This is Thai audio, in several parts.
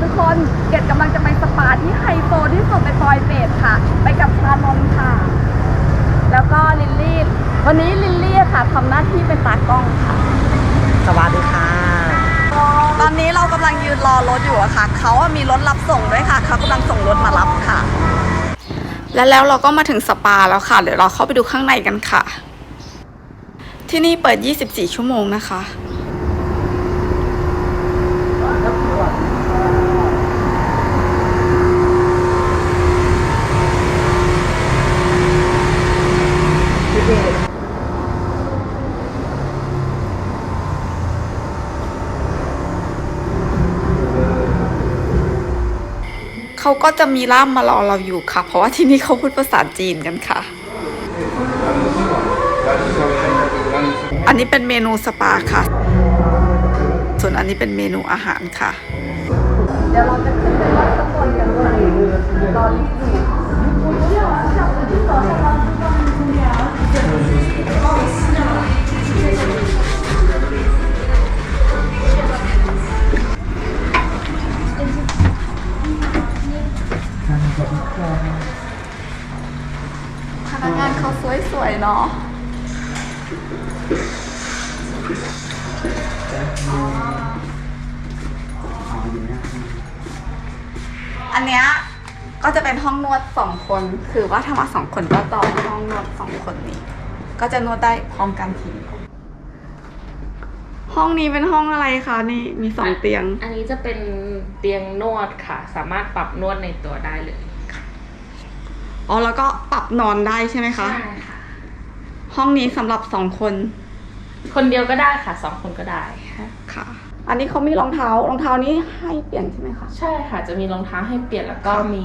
ทุกคนเกดกำลังจะไปสปาที่ไฮโซที่สุดในปอยเบดค่ะ ไปกับชานนท์ค่ะ แล้วก็ลิลลี่ วันนี้ลิลลี่ค่ะทำหน้าที่เป็นตากล้องค่ะ สวัสดีค่ะ ตอนนี้เรากำลังยืนรอรถอยู่อะค่ะ เขาอะมีรถรับส่งด้วยค่ะ เขากำลังส่งรถมารับค่ะ และแล้วเราก็มาถึงสปาแล้วค่ะ เดี๋ยวเราเข้าไปดูข้างในกันค่ะ ที่นี่เปิด 24 ชั่วโมงนะคะ เขาก็จะมีล่ามมารอเราอยู่ค่ะ เพราะว่าที่นี่เขาพูดภาษาจีนกันค่ะ อันนี้เป็นเมนูสปาค่ะ ส่วนอันนี้เป็นเมนูอาหารค่ะ เดี๋ยวเราจะขึ้นไปวัดข้างบนกันค่ะรอลิฟต์อยู่ พนักงานเขาสวยๆเนาะอันเนี้ยก็จะเป็นห้องนวดสองคน คือว่าถ้ามาสองคนก็ต่อห้องนวดสองคนนี้ ก็จะนวดได้พร้อมกันทีห้องนี้เป็นห้องอะไรคะนี่มีสองเตียง อันนี้จะเป็นเตียงนวดค่ะ สามารถปรับนวดในตัวได้เลย อ๋อแล้วก็ปรับนอนได้ใช่ไหมคะ ใช่ค่ะ ห้องนี้สำหรับสองคนคนเดียวก็ได้ค่ะสองคนก็ได้ค่ะค่ะ อันนี้เขามีรองเท้ารองเท้านี้ให้เปลี่ยนใช่ไหมคะ ใช่ค่ะจะมีรองเท้าให้เปลี่ยนแล้วก็มี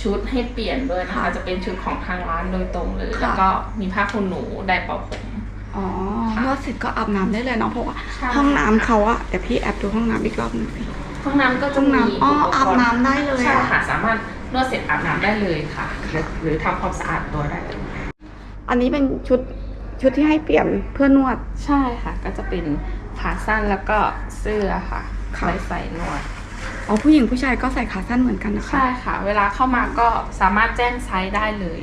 ชุดให้เปลี่ยนด้วยนะคะค่ะจะเป็นชุดของทางร้านโดยตรงเลย ค่ะ แล้วก็มีผ้าขนหนูไดร์เป่าผม อ๋อค่ะนวดเสร็จก็อาบน้ำได้เลยเนาะเพราะว่าใช่ ห้องน้ำเขาอะเดี๋ยวพี่แอบดูห้องน้ำอีกรอบหนึงสิ ห้องน้ำก็ห้จะองมีน้ำอ๋ออาบน้ำได้เลยใช่อะค่ะ สามารถ นวดเสร็จอาบน้ำได้เลยค่ะหรือหรือทำความสะอาดตัวได้เลยอันนี้เป็นชุดชุดที่ให้เปลี่ยนเพื่อนวด ใช่ค่ะ ก็จะเป็นขาสั้นแล้วก็เสื้อค่ะค่ะ ไว้ใส่นวด อ๋อผู้หญิงผู้ชายก็ใส่ขาสั้นเหมือนกันนะคะ ใช่ค่ะ เวลาเข้ามาก็สามารถแจ้งไซส์ได้เลย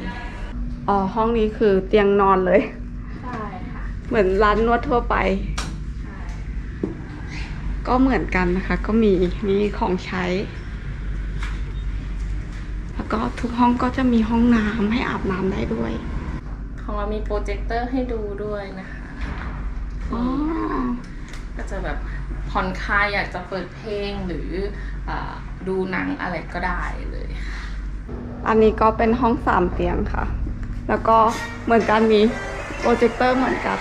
อ๋อห้องนี้คือเตียงนอนเลย ใช่ค่ะ เหมือนร้านนวดทั่วไป ก็เหมือนกันนะคะ ก็มีมีของใช้แล้ว ก็ทุกห้องก็จะมีห้องน้ำให้อาบน้ำได้ด้วย ของเรามีโปรเจคเตอร์ให้ดูด้วยนะคะอ๋อก็จะแบบผ่อนคลายอยากจะเปิดเพลงหรืออาดูหนังอะไรก็ได้เลย อันนี้ก็เป็นห้องสามเตียงค่ะ แล้วก็เหมือนกันมีโปรเจคเตอร์เหมือนกัน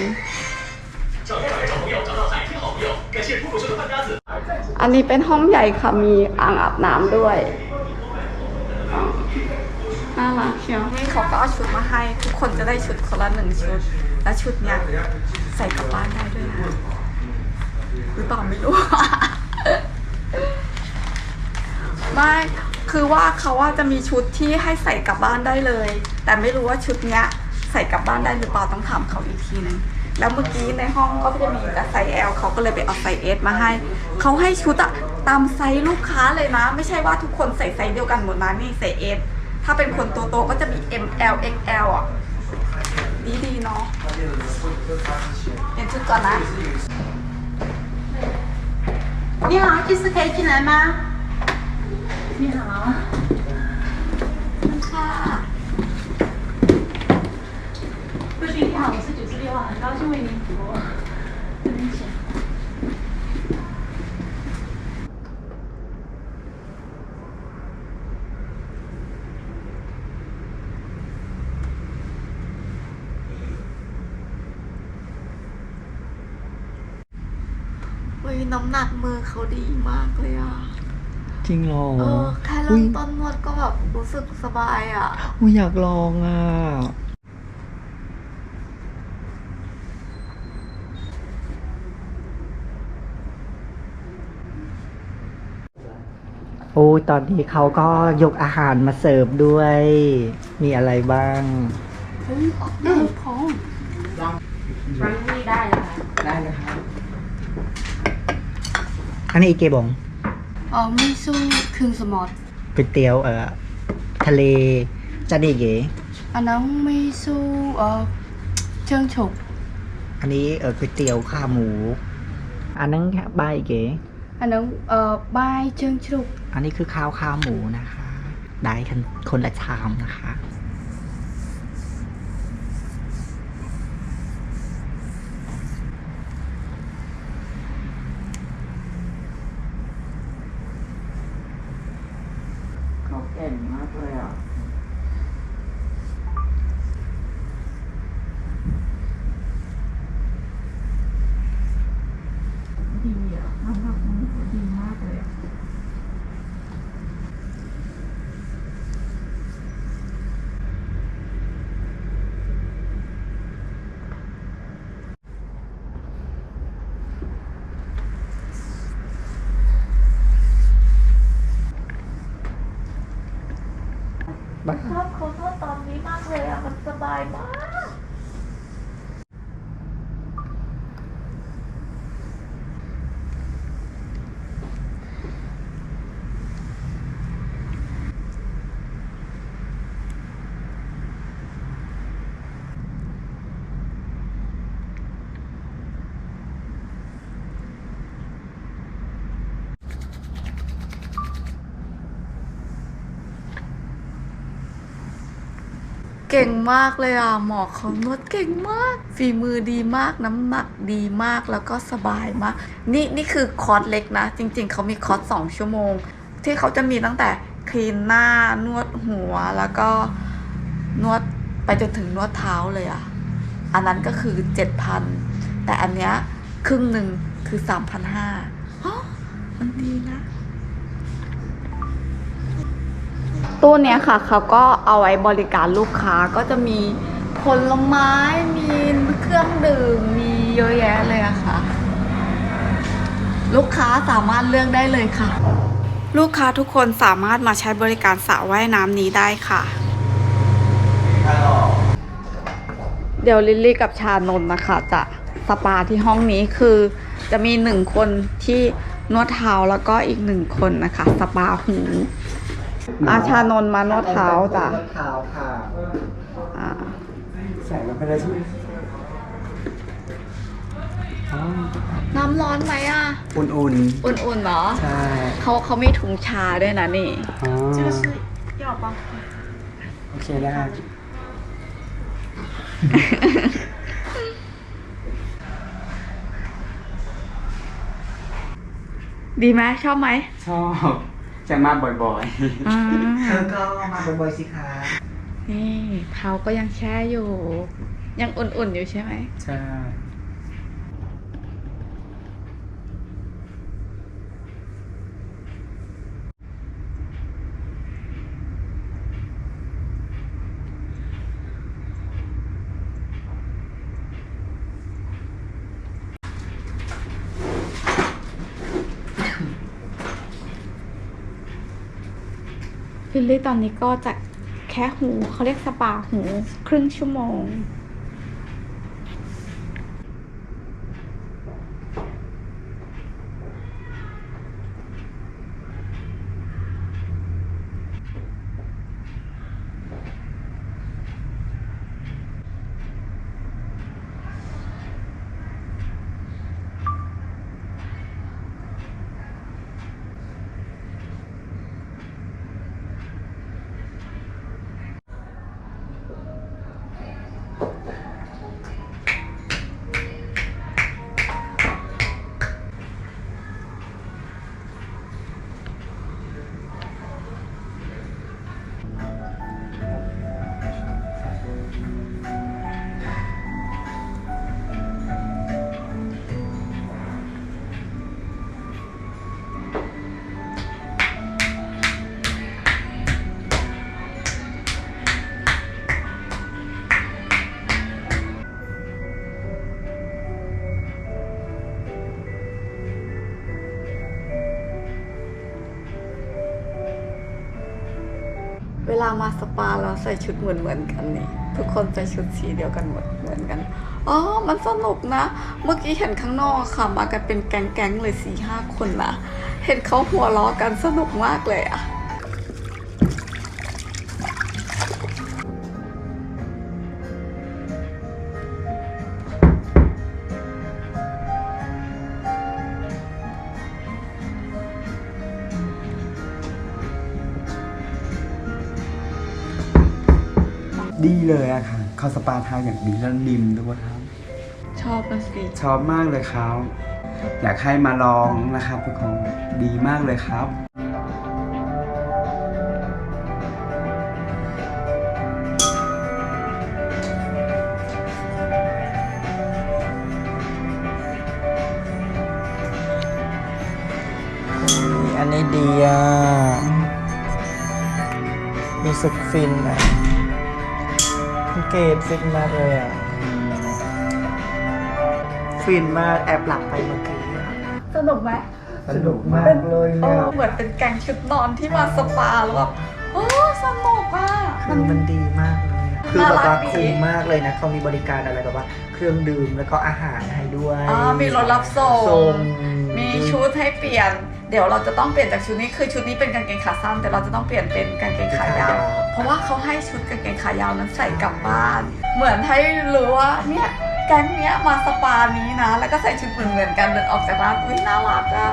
อันนี้เป็นห้องใหญ่ค่ะ มีอ่างอาบน้ำด้วยอ๋อ น่ารักเชียวนี่เขาก็เอาชุดมาให้ ทุกคนจะได้ชุดคนละหนึ่งชุด และชุดเนี้ยใส่กลับบ้านได้ด้วยนะหรือเปล่าไม่รู้ ไม่คือว่าเขาว่าจะมีชุดที่ให้ใส่กลับบ้านได้เลย แต่ไม่รู้ว่าชุดเนี้ยใส่กลับบ้านได้หรือเปล่าต้องถามเขาอีกทีนึงแล้วเมื่อกี้ในห้องก็จะมีแต่ไซส์ L เขาก็เลยไปเอาไซส์ S มาให้ เขาให้ชุดอะตามไซส์ลูกค้าเลยนะ ไม่ใช่ว่าทุกคนใส่ไซส์เดียวกันหมดนะนี่ใส่ S ถ้าเป็นคนตัวโตก็จะมี M L X L อ่ะ ดีดีๆเนาะเปลี่ยนชุดก่อนนะ 你好，这次可以进来吗？你好 ค่ะ 不是你好，我是九十六号，很高兴为您服务。 ฮ้ยน้ำหนักมือเขาดีมากเลยอะ จริงเหรอเออ แค่เริ่มต้นนวดก็แบบรู้สึกสบายอะ อุ้ยอยากลองอะ โอ้ยตอนนี้เขาก็ยกอาหารมาเสิร์ฟด้วย มีอะไรบ้าง เฮ้ยใหญ่พร้อมรันนี่ได้นะคะได้นะครับ อันนี้อีเกบงอ๋อมิซูคึงสมอดก๋วยเตี๋ยวเอ่อทะเลจานเอเกอันนั้นมิซูเอ่อเชิงฉกอันนี้เอ่อก๋วยเตี๋ยวข้าหมู อันนั้นบายเก๋อันนั้นเอ่อบายเชิงฉกอันนี้คือข้าวข้าหมูนะคะ ได้คนละชามนะคะ เขาเก่งมากเลยอะ ดีอะน้ำหนักมันดีมากเลยอะ ชอบเขาชอบตอนนี้มากเลยอะ มันสบายมาก เก่งมากเลยอะ หมอเขานวดเก่งมาก ฝีมือดีมากน้ำหนักดีมากแล้วก็สบายมาก นี่นี่คือคอร์สเล็กนะ จริง ๆ เขามีคอร์สสองชั่วโมง ที่เขาจะมีตั้งแต่คลีนหน้านวดหัวแล้วก็นวดไปจนถึงนวดเท้าเลยอะ อันนั้นก็คือเจ็ดพันแต่อันเนี้ยครึ่งหนึ่งคือสามพันห้ามันดีนะ ตู้เนี้ยค่ะเขาก็เอาไว้บริการลูกค้าก็จะมีผลไม้มีเครื่องดื่มมีเยอะแยะเลยอะค่ะ ลูกค้าสามารถเลือกได้เลยค่ะ ลูกค้าทุกคนสามารถมาใช้บริการสระว่ายน้ำนี้ได้ค่ะ เดี๋ยวลิลลี่กับชานนนะคะ จะสปาที่ห้องนี้คือ จะมีหนึ่งคนที่นวดเท้าแล้วก็อีกหนึ่งคนนะคะ สปาหู อาชานนมานวดเท้าจ้ะเท้าค่ะใส่ลงไปเลยน้ำร้อนไหมอะ อุ่นๆอุ่นๆเหรอใช่เขาเขามีถุงชาด้วยนะนี่ อ๋อ要帮โอเคแล้วดีไหมชอบไหมชอบ จะมาบ่อยอ่าเธอก็มาบ่อยๆสิคะนี่เท้าก็ยังแช่อยู่ ยังอุ่นๆอยู่ใช่ไหม ๆ ใช่ ฟิลลี่ตอนนี้ก็จะแค่หูเขาเรียกสปาหูครึ่งชั่วโมง เวลามาสปาเราใส่ชุดเหมือนเหมือนกันนี่ทุกคนใส่ชุดสีเดียวกันหมดเหมือนกันอ๋อมันสนุกนะ เมื่อกี้เห็นข้างนอกค่ะ มากันเป็นแก๊งๆเลยสี่ห้าคนนะเห็นเขาหัวล้อกันสนุกมากเลยอะ ดีเลยอะค่ะเขาสปาเท้าอย่างดีแล้วริมด้วยครับ ชอบนะสิชอบมากเลยครับ อยากให้มาลองนะครับทุกคนดีมากเลยครับ อันนี้ดีอะรู้สึกฟินอะ เกตฟินมากเลยอะฟินมากแอบหลับไปเมื่อกี้อะสนุกไหมสนุกมากเลยเออะอเหมือนเป็นแกงชุดนอนที่มาสปาแล้วแบบโอ้สนุกอะคือมันดีมากเลยอะคือแบบน่ารัว่ากดีคุ้มมากเลยนะเขามีบริการอะไรแบบว่า เครื่องดื่มแล้วก็อาหารให้ด้วยอ่ามีรถรับส่งส่งมีชุดให้เปลี่ยน เดี๋ยวเราจะต้องเปลี่ยนจากชุดนี้คือชุดนี้เป็นกางเกงขาสั้น แต่เราจะต้องเปลี่ยนเป็นกางเกงขายาว เพราะว่าเขาให้ชุดกางเกงขายาวนั้นใส่กลับบ้าน เหมือนให้รู้ว่าเนี่ยแก๊งเนี้ยมาสปานี้นะ แล้วก็ใส่ชุดเหมือนๆกันเดินออกจากร้านอุ้ยน่ารักอะ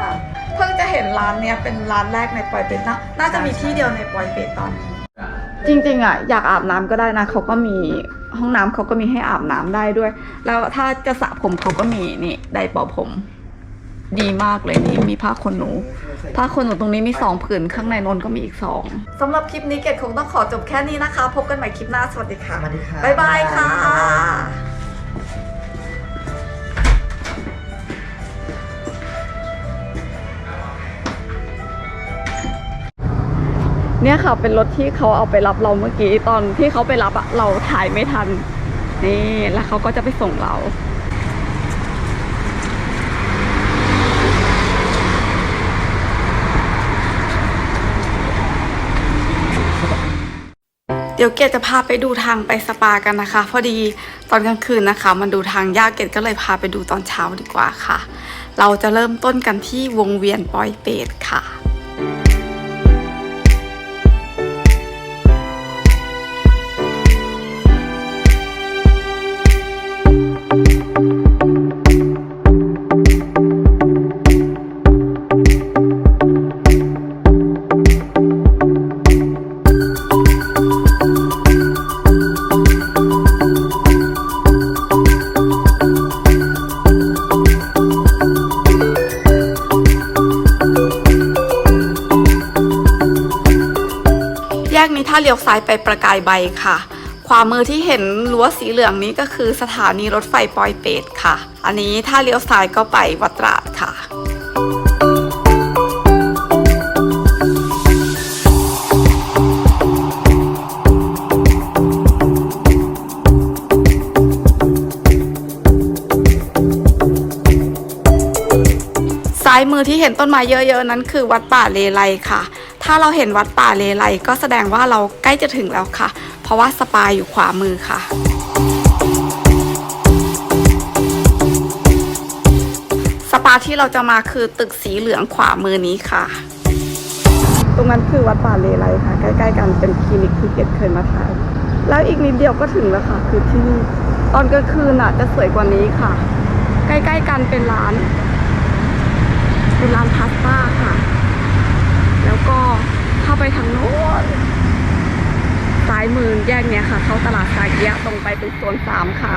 เพิ่งจะเห็นร้านเนี้ยเป็นร้านแรกในปอยเป็ดนะน่าจะมีที่เดียวในปอยเป็ดตอนนี้จริงๆอะอยากอาบน้ำก็ได้นะเขาก็มีห้องน้ำเขาก็มีให้อาบน้ำได้ด้วย แล้วถ้าจะสระผมเขาก็มีนี่ไดร์เป่าผม ดีมากเลยนี่มีผ้าขนหนู ผ้าขนหนูตรงนี้มีสองผืนข้างในนนก็มีอีกสองสำหรับคลิปนี้เกดคงต้องขอจบแค่นี้นะคะ พบกันใหม่คลิปหน้าสวัสดีค่ะสวัสดีค่ะบ๊ายบายค่ะเนี่ยค่ะเป็นรถที่เขาเอาไปรับเราเมื่อกี้ตอนที่เขาไปรับอะเราถ่ายไม่ทัน นี่แล้วเขาก็จะไปส่งเรา เดี๋ยวเกดจะพาไปดูทางไปสปากันนะคะ พอดีตอนกลางคืนนะคะ มันดูทางยากเกดก็เลยพาไปดูตอนเช้าดีกว่าค่ะ เราจะเริ่มต้นกันที่วงเวียนปอยเปตค่ะ เลี้ยวซ้ายไปประกายใบค่ะ ขวามือที่เห็นรั้วสีเหลืองนี้ก็คือสถานีรถไฟปอยเปตค่ะ อันนี้ถ้าเลี้ยวซ้ายก็ไปวัดตราดค่ะซ้ายมือที่เห็นต้นไม้เยอะๆนั้นคือวัดป่าเลไลค่ะ ถ้าเราเห็นวัดป่าเลไลก็แสดงว่าเราใกล้จะถึงแล้วค่ะ เพราะว่าสปาอยู่ขวามือค่ะสปาที่เราจะมาคือตึกสีเหลืองขวามือนี้ค่ะ ตรงนั้นคือวัดป่าเลไลค่ะ ใกล้ ๆ กันเป็นคลินิกที่เกดเคยมาถ่าย แล้วอีกนิดเดียวก็ถึงแล้วค่ะ คือที่นี่ตอนกลางคืนอะจะสวยกว่านี้ค่ะ ใกล้ ๆ กันเป็นร้านเป็นร้านพาสต้าค่ะ เข้าไปทางโน้นซ้ายมือแยกเนี้ยค่ะ เข้าตลาดสาเกียะตรงไปเป็นโซนสามค่ะ